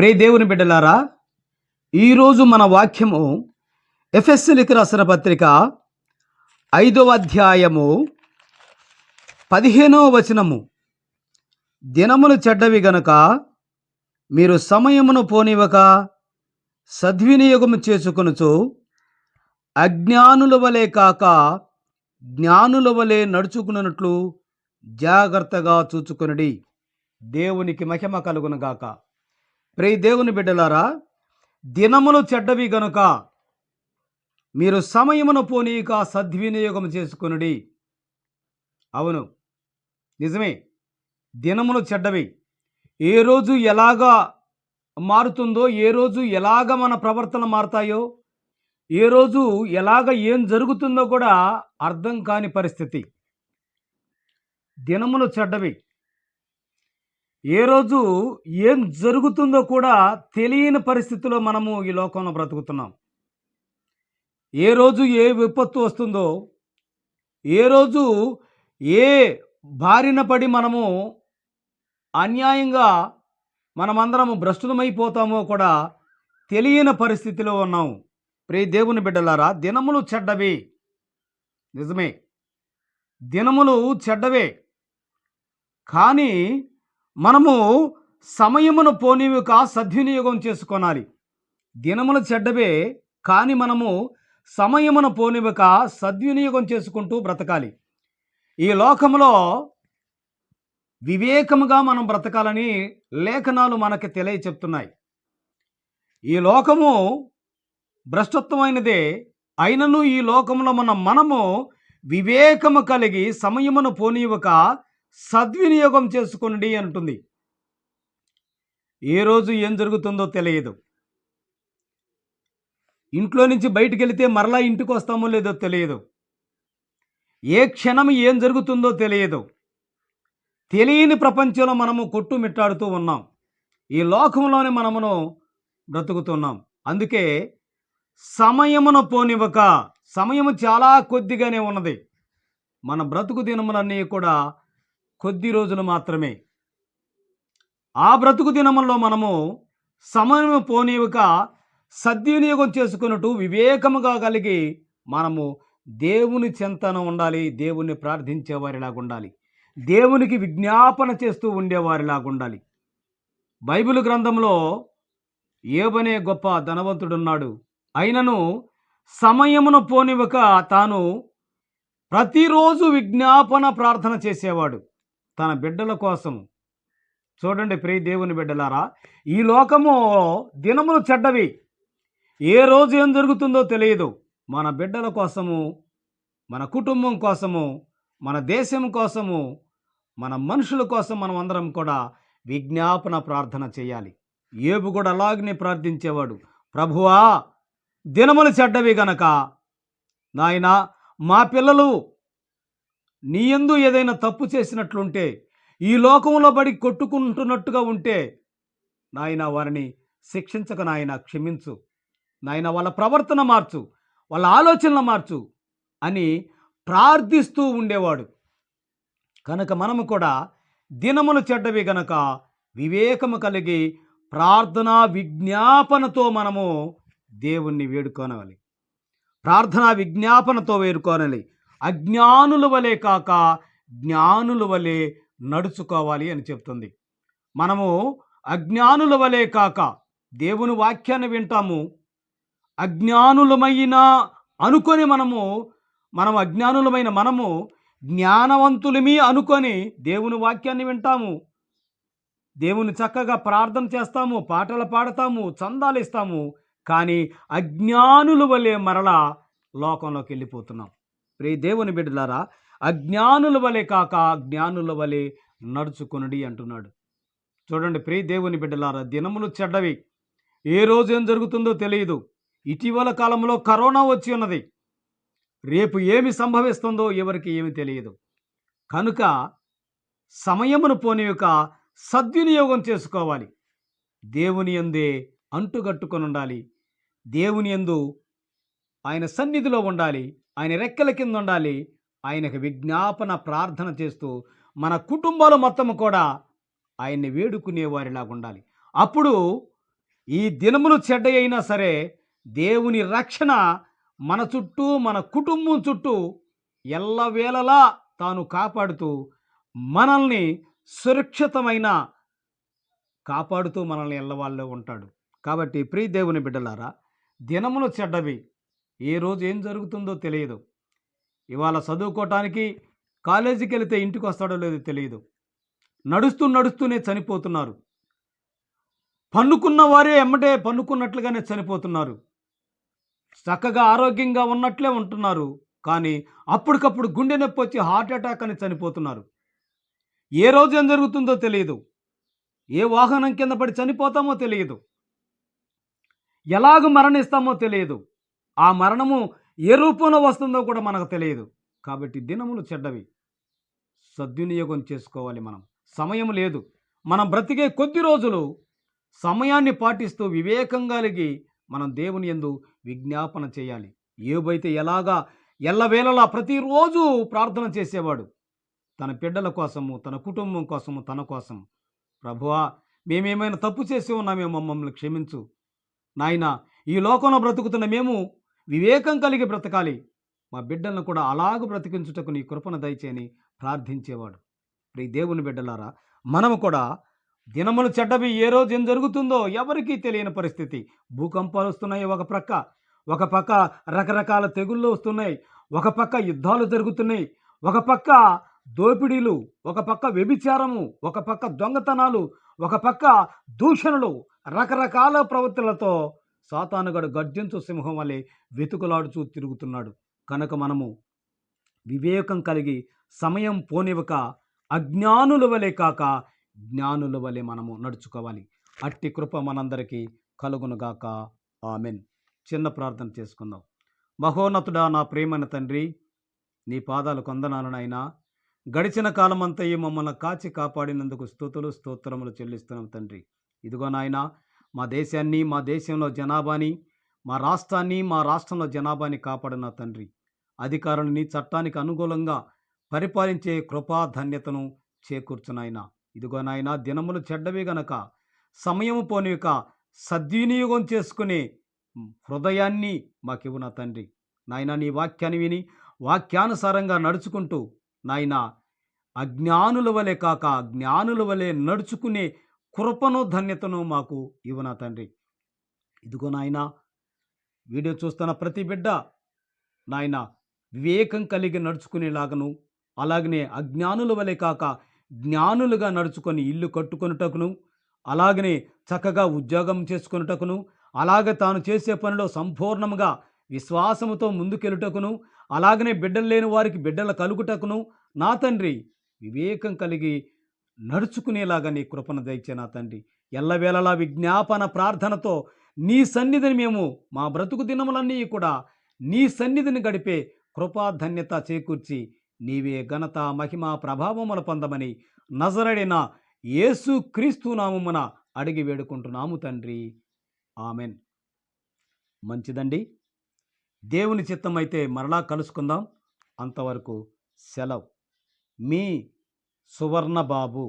ప్రే దేవుని బిడ్డలారా ఈరోజు మన వాక్యము ఎఫ్ఎస్సిలికి రాసిన పత్రిక ఐదవ అధ్యాయము పదిహేనవ వచనము. దినములు చెడ్డవి గనుక మీరు సమయమును పోనివ్వక సద్వినియోగము చేసుకొనుచు అజ్ఞానుల వలె కాక జ్ఞానుల వలె నడుచుకున్నట్లు జాగ్రత్తగా చూచుకొనడి. దేవునికి మహిమ కలుగునుగాక ప్రే దేవుని బిడ్డలారా దినములు చెడ్డవి గనుక మీరు సమయమును పోనీక సద్వినియోగం చేసుకునుడి. అవును నిజమే. దినములు చెడ్డవి. ఏ రోజు ఎలాగా మారుతుందో ఏ రోజు ఎలాగ మన ప్రవర్తన మారుతాయో ఏ రోజు ఎలాగ ఏం జరుగుతుందో కూడా అర్థం కాని పరిస్థితి. దినములు చెడ్డవి. ఏ రోజు ఏం జరుగుతుందో కూడా తెలియని పరిస్థితిలో మనము ఈ లోకంలో బ్రతుకుతున్నాం. ఏ రోజు ఏ విపత్తు వస్తుందో ఏ రోజు ఏ బారిన పడి మనము అన్యాయంగా మనమందరము భ్రష్టులమైపోతామో కూడా తెలియని పరిస్థితిలో ఉన్నాం. ప్రే దేవుని బిడ్డలారా దినములు చెడ్డవి. నిజమే. దినములు చెడ్డవే. కానీ మనము సమయమును పోనివిక సద్వినియోగం చేసుకోనాలి. దినములు చెడ్డవే కానీ మనము సమయమును పోనివిక సద్వినియోగం చేసుకుంటూ బ్రతకాలి. ఈ లోకంలో వివేకముగా మనం బ్రతకాలని లేఖనాలు మనకి తెలియచెప్తున్నాయి. ఈ లోకము భ్రష్టత్వమైనదే అయినను ఈ లోకంలో మన మనము వివేకము కలిగి సమయమును పోనీయక సద్వినియోగం చేసుకునండి అంటుంది. ఏ రోజు ఏం జరుగుతుందో తెలియదు. ఇంట్లో నుంచి బయటికి వెళితే మరలా ఇంటికి వస్తామో లేదో తెలియదు. ఏ క్షణం ఏం జరుగుతుందో తెలియదు. తెలియని ప్రపంచంలో మనము కొట్టుమిట్టాడుతూ ఉన్నాం. ఈ లోకంలోనే మనమును బ్రతుకుతున్నాం. అందుకే సమయమును పోనివ్వక సమయము చాలా కొద్దిగానే ఉన్నది. మన బ్రతుకు దినములన్నీ కూడా కొద్ది రోజులు మాత్రమే. ఆ బ్రతుకు దినముల్లో మనము సమయం పోనీవక సద్వినియోగం చేసుకున్నట్టు వివేకముగా కలిగి మనము దేవుని చింతన ఉండాలి దేవుణ్ణి ప్రార్థించేవారిలాగా ఉండాలి దేవునికి విజ్ఞాపన చేస్తూ ఉండేవారిలాగా ఉండాలి బైబిల్ గ్రంథంలో ఏవనే గొప్ప ధనవంతుడున్నాడు. అయినను సమయమును పోనివ్వక తాను ప్రతిరోజు విజ్ఞాపన ప్రార్థన చేసేవాడు. తన బిడ్డల కోసం. చూడండి ప్రియ దేవుని బిడ్డలారా ఈ లోకము దినములు చెడ్డవి. ఏ రోజు ఏం జరుగుతుందో తెలియదు. మన బిడ్డల కోసము మన కుటుంబం కోసము మన దేశం కోసము మన మనుషుల కోసం మనం అందరం కూడా విజ్ఞాపన ప్రార్థన చేయాలి. ఏబు కూడా అలాగనే ప్రార్థించేవాడు. ప్రభువా దినములు చెడ్డవి గనక నాయన మా పిల్లలు నీయందు ఏదైనా తప్పు చేసినట్లుంటే ఈ లోకంలో పడి కొట్టుకుంటున్నట్టుగా ఉంటే నాయన వారిని శిక్షించక నాయన క్షమించు. నాయన వాళ్ళ ప్రవర్తన మార్చు వాళ్ళ ఆలోచనలు మార్చు అని ప్రార్థిస్తూ ఉండేవాడు. కనుక మనము కూడా దినములు చెడ్డవి గనక వివేకము కలిగి ప్రార్థనా విజ్ఞాపనతో మనము దేవుణ్ణి వేడుకోనవాలి. ప్రార్థనా విజ్ఞాపనతో వేడుకోనాలి. అజ్ఞానుల వలె కాక జ్ఞానుల వలె నడుచుకోవాలి అని చెప్తుంది. మనము అజ్ఞానుల వలె కాక దేవుని వాక్యాన్ని వింటాము. అజ్ఞానులమైన అనుకొని మనము మనం అజ్ఞానులమైన మనము జ్ఞానవంతులమి అనుకొని దేవుని వాక్యాన్ని వింటాము. దేవుని చక్కగా ప్రార్థన చేస్తాము పాటలు పాడతాము చందాలు ఇస్తాము. కానీ అజ్ఞానుల వలె మరలా లోకంలోకి వెళ్ళిపోతున్నాం. ప్రియ దేవుని బిడ్డలారా అజ్ఞానుల వలె కాక జ్ఞానుల వలె నడుచుకొనడి అంటున్నాడు. చూడండి ప్రియ దేవుని బిడ్డలారా దినములు చెడ్డవి. ఏ రోజు ఏం జరుగుతుందో తెలియదు. ఇటీవల కాలంలో కరోనా వచ్చి ఉన్నది. రేపు ఏమి సంభవిస్తుందో ఎవరికి ఏమి తెలియదు. కనుక సమయమును పోని యొక్క సద్వినియోగం చేసుకోవాలి. దేవుని ఎందే అంటుగట్టుకొని ఉండాలి దేవుని ఎందు ఆయన సన్నిధిలో ఉండాలి. ఆయన రెక్కల కింద ఉండాలి. ఆయనకు విజ్ఞాపన ప్రార్థన చేస్తూ మన కుటుంబాలు మొత్తం కూడా ఆయన్ని వేడుకునేవారిలాగా ఉండాలి. అప్పుడు ఈ దినములు చెడ్డ అయినా సరే దేవుని రక్షణ మన చుట్టూ మన కుటుంబం చుట్టూ ఎల్లవేళలా తాను కాపాడుతూ మనల్ని సురక్షితమైన కాపాడుతూ మనల్ని ఎల్లవాళ్ళు ఉంటాడు. కాబట్టి ప్రియ దేవుని బిడ్డలారా దినములు చెడ్డవి. ఏ రోజు ఏం జరుగుతుందో తెలియదు. ఇవాళ చదువుకోవటానికి కాలేజీకి వెళితే ఇంటికి వస్తాడో లేదో తెలియదు. నడుస్తూ నడుస్తూనే చనిపోతున్నారు. పన్నుకున్న వారే ఎమ్మటే పన్నుకున్నట్లుగానే చనిపోతున్నారు. చక్కగా ఆరోగ్యంగా ఉన్నట్లే ఉంటున్నారు. కానీ అప్పటికప్పుడు గుండె నొప్పి వచ్చి హార్ట్ అటాక్ అని చనిపోతున్నారు. ఏ రోజు ఏం జరుగుతుందో తెలియదు. ఏ వాహనం కింద పడి చనిపోతామో తెలియదు. ఎలాగ మరణిస్తామో తెలియదు. ఆ మరణము ఏ రూపంలో వస్తుందో కూడా మనకు తెలియదు. కాబట్టి దినములు చెడ్డవి. సద్వినియోగం చేసుకోవాలి మనం. సమయం లేదు. మనం బ్రతికే కొద్ది రోజులు సమయాన్ని పాటిస్తూ వివేకం కలిగి మనం దేవుని ఎందు విజ్ఞాపన చేయాలి. ఏబైతే ఎలాగా ఎల్లవేళలా ప్రతిరోజు ప్రార్థన చేసేవాడు తన బిడ్డల కోసము తన కుటుంబం కోసము తన కోసం. ప్రభువా మేమేమైనా తప్పు చేసి ఉన్నామేమో మమ్మల్ని క్షమించు. నాయన ఈ లోకంలో బ్రతుకుతున్న మేము వివేకం కలిగి బ్రతకాలి. మా బిడ్డలను కూడా అలాగ బ్రతికించుటకు నీ కృపను దయచేయని ప్రార్థించేవాడు. ప్రి దేవుని బిడ్డలారా మనము కూడా దినములు చెడ్డవి ఏ రోజు ఏం జరుగుతుందో ఎవరికీ తెలియని పరిస్థితి. భూకంపాలు వస్తున్నాయి ఒక ప్రక్క ఒక పక్క రకరకాల తెగుళ్ళు వస్తున్నాయి ఒక పక్క యుద్ధాలు జరుగుతున్నాయి ఒక పక్క దోపిడీలు ఒక పక్క వ్యభిచారము ఒక పక్క దొంగతనాలు ఒక పక్క దూషణలు రకరకాల ప్రవృత్తులతో సాతానుగడు గర్జించు సింహం వలె వెతుకులాడుచూ తిరుగుతున్నాడు. కనుక మనము వివేకం కలిగి సమయం పోనివ్వక అజ్ఞానుల వలె కాక జ్ఞానుల వలె మనము నడుచుకోవాలి. అట్టి కృప మనందరికీ కలుగునుగాక ఆమెన్. చిన్న ప్రార్థన చేసుకుందాం. మహోన్నతుడా నా ప్రేమన తండ్రి నీ పాదాలు కొందనాలనైనా గడిచిన కాలమంతయు మమ్మల్ని కాచి కాపాడినందుకు స్థుతులు స్తోత్రములు చెల్లిస్తున్నాం తండ్రి. ఇదిగో నాయనా మా దేశాన్ని మా దేశంలో జనాభాని మా రాష్ట్రాన్ని మా రాష్ట్రంలో జనాభాని కాపాడిన తండ్రి. అధికారులని చట్టానికి అనుకూలంగా పరిపాలించే కృపా ధన్యతను చేకూర్చునాయన. ఇదిగో నాయన దినములు చెడ్డవి గనక సమయము పోనిక సద్వినియోగం చేసుకునే హృదయాన్ని మాకివ్వు నా తండ్రి. నాయన నీ వాక్యాన్ని విని వాక్యానుసారంగా నడుచుకుంటూ నాయన అజ్ఞానుల వలె కాక జ్ఞానుల వలె నడుచుకునే కృపను ధన్యతను మాకు ఇవ్వు నా తండ్రి? ఇదిగో నాయన వీడియో చూస్తున్న ప్రతి బిడ్డ నాయన వివేకం కలిగి నడుచుకునేలాగను అలాగనే అజ్ఞానుల వలె కాక జ్ఞానులుగా నడుచుకొని ఇల్లు కట్టుకొనుటకును అలాగనే చక్కగా ఉద్యోగం చేసుకొనుటకును అలాగే తాను చేసే పనిలో సంపూర్ణంగా విశ్వాసముతో ముందుకెళ్ళుటకును అలాగనే బిడ్డలు లేని వారికి బిడ్డలు కలుగుటకును నా తండ్రి వివేకం కలిగి నడుచుకునేలాగా నీ కృపను దయచే నా తండ్రి. ఎల్లవేళలా విజ్ఞాపన ప్రార్థనతో నీ సన్నిధిని మేము మా బ్రతుకు దినములన్నీ కూడా నీ సన్నిధిని గడిపే కృపాధన్యత చేకూర్చి నీవే ఘనత మహిమ ప్రభావములు పొందమని నజరడిన యేసు క్రీస్తు నామమున అడిగి వేడుకుంటున్నాము తండ్రి. ఆమెన్. మంచిదండి. దేవుని చిత్తమైతే మరలా కలుసుకుందాం. అంతవరకు సెలవు. మీ సువర్ణబాబు